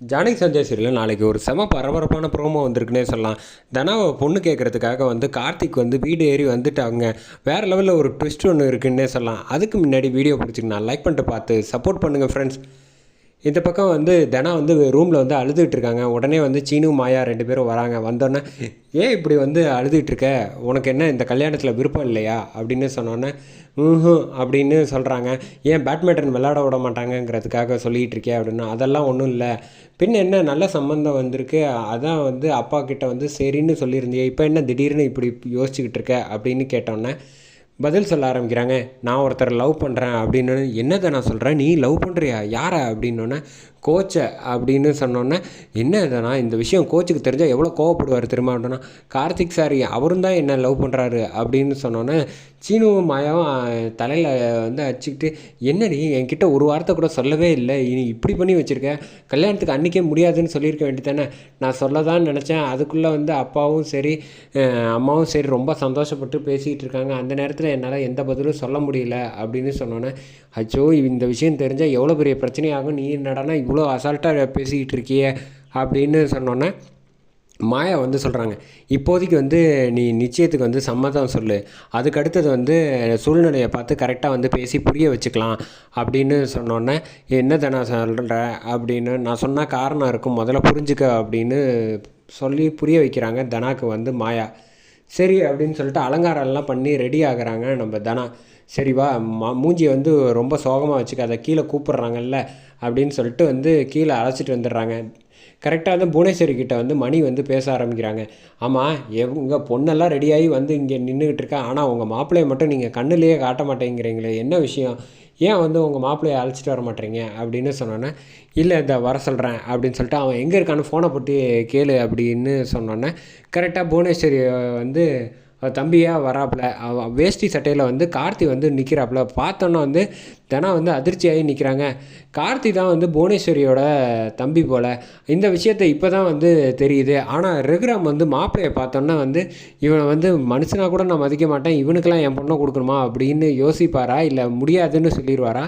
ஜானகி சஞ்சய் சீரியலில் நாளைக்கு ஒரு செம பரபரப்பான ப்ரோமோ வந்திருக்குன்னே சொல்லலாம். தனாவை பொண்ணு கேட்குறதுக்காக வந்து கார்த்திக் வந்து வீடு ஏறி வந்துட்டாங்க. வேறு லெவலில் ஒரு ட்விஸ்ட் ஒன்று இருக்குன்னே சொல்லலாம். அதுக்கு முன்னாடி வீடியோ பிடிச்சிங்கன்னா லைக் பண்ணிட்டு பார்த்து சப்போர்ட் பண்ணுங்கள் ஃப்ரெண்ட்ஸ் இந்த பக்கம் வந்து தினம் வந்து ரூமில் வந்து அழுதுகிட்டு இருக்காங்க. உடனே வந்து சீனு மாயா ரெண்டு பேரும் வராங்க. வந்தோடனே ஏன் இப்படி வந்து அழுதுகிட்டு இருக்க? உனக்கு என்ன இந்த கல்யாணத்தில் விருப்பம் இல்லையா? அப்படின்னு சொன்னோன்னே ம் அப்படின்னு சொல்கிறாங்க ஏன் பேட்மிண்டன் விளையாட விட மாட்டாங்கங்கிறதுக்காக சொல்லிகிட்டு இருக்கே? அப்படின்னு. அதெல்லாம் ஒன்றும் இல்லை. பின்ன என்ன நல்ல சம்மந்தம் வந்திருக்கு. அதான் வந்து அப்பா கிட்ட வந்து சரின்னு சொல்லியிருந்தியே. இப்போ என்ன திடீர்னு இப்படி யோசிச்சுக்கிட்டு இருக்க? அப்படின்னு கேட்டோன்னே பதில் சொல்ல ஆரம்பிக்கிறாங்க. நான் ஒருத்தரை லவ் பண்ணுறேன் அப்படின்னு என்னதை நான் சொல்கிறேன் நீ லவ் பண்ணுறியா யாரை? அப்படின்னோடனே கோச்சை அப்படின்னு சொன்னோன்னே என்ன இதனா? இந்த விஷயம் கோச்சுக்கு தெரிஞ்சால் எவ்வளோ கோவப்படுவார் திரும்ப அப்படின்னா கார்த்திக் சார் அவரும் தான் என்ன லவ் பண்ணுறாரு அப்படின்னு சொன்னோன்னே சீனுவும் மாயாவும் தலையில் வந்து அடிச்சுக்கிட்டு என்னடி என்கிட்ட ஒரு வார்த்தை கூட சொல்லவே இல்லை. இனி இப்படி பண்ணி வச்சுருக்க? கல்யாணத்துக்கு அன்றைக்கே முடியாதுன்னு சொல்லியிருக்க வேண்டியதானே நான் சொல்ல தான் நினச்சேன். அதுக்குள்ளே வந்து அப்பாவும் சரி அம்மாவும் சரி ரொம்ப சந்தோஷப்பட்டு பேசிக்கிட்டு இருக்காங்க. அந்த நேரத்தில் என்னால் எந்த பதிலும் சொல்ல முடியல. அப்படின்னு சொன்னோன்னே அச்சோ இந்த விஷயம் தெரிஞ்சால் எவ்வளோ பெரிய பிரச்சனையாகும். நீ என்னடானா இவ்வளோ அசால்ட்டாக பேசிக்கிட்டு இருக்கிய அப்படின்னு சொன்னோன்னே மாயா வந்து சொல்கிறாங்க இப்போதைக்கு வந்து நீ நிச்சயத்துக்கு வந்து சம்மதம் சொல்லு. அதுக்கு அடுத்தது வந்து சூழ்நிலையை பார்த்து கரெக்டாக வந்து பேசி புரிய வச்சுக்கலாம் அப்படின்னு சொன்னோன்னே என்ன நான் சொல்கிற அப்படின்னு நான் சொன்னால் காரணம் இருக்கும் முதல்ல புரிஞ்சுக்க அப்படின்னு சொல்லி புரிய வைக்கிறாங்க தனாக்கு வந்து மாயா. சரி அப்படின்னு சொல்லிட்டு அலங்காரம்லாம் பண்ணி ரெடி ஆகுறாங்க நம்ம தனா. சரி வா மா மூஞ்சியை வந்து ரொம்ப சோகமாக வச்சுக்க அதை கீழே கூப்பிட்றாங்கல்ல அப்படின்னு சொல்லிட்டு வந்து கீழே அழைச்சிட்டு வந்துடுறாங்க. கரெக்டாக வந்து புவனேஸ்வரி கிட்ட வந்து மணி வந்து பேச ஆரம்பிக்கிறாங்க. ஆமாம் எங்கள் பொண்ணெல்லாம் ரெடியாகி வந்து இங்கே நின்றுக்கிட்டு இருக்கா. ஆனால் உங்கள் மாப்பிள்ளையை மட்டும் நீங்கள் கண்ணுலேயே காட்ட மாட்டேங்கிறீங்களே என்ன விஷயம்? ஏன் வந்து உங்கள் மாப்பிள்ளையை அழைச்சிட்டு வர மாட்டேறீங்க அப்படின்னு சொன்னோன்னே இல்லை இதை வர சொல்கிறேன் அப்படின்னு சொல்லிட்டு அவன் எங்கே இருக்கான்னு ஃபோனை போட்டு கேளு அப்படின்னு சொன்னோன்னே கரெக்டாக புவனேஸ்வரி வந்து தம்பியாக வராப்புல. வேஷ்டி சட்டையில் வந்து கார்த்தி வந்து நிற்கிறாப்புல பார்த்தோன்னா வந்து தினம் வந்து அதிர்ச்சியாகி நிற்கிறாங்க கார்த்தி தான் வந்து புவனேஸ்வரியோட தம்பி போல். இந்த விஷயத்த இப்போ தான் வந்து தெரியுது. ஆனால் ரகுராம் வந்து மாப்பிள்ளையை பார்த்தோன்னா வந்து இவனை வந்து மனுஷனாக கூட நான் மதிக்க மாட்டேன். இவனுக்கெல்லாம் என் பொண்ணை கொடுக்கணுமா அப்படின்னு யோசிப்பாரா? இல்லை முடியாதுன்னு சொல்லிடுவாரா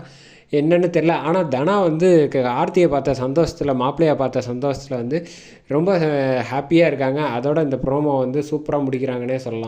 என்னென்னு தெரில ஆனால் தனா வந்து ஆர்த்தியை பார்த்த சந்தோஷத்தில் மாப்பிள்ளையை பார்த்த சந்தோஷத்தில் வந்து ரொம்ப ஹாப்பியாக இருக்காங்க. அதோட இந்த ப்ரோமோ வந்து சூப்பராக முடிக்கிறாங்கன்னே சொல்லலாம்.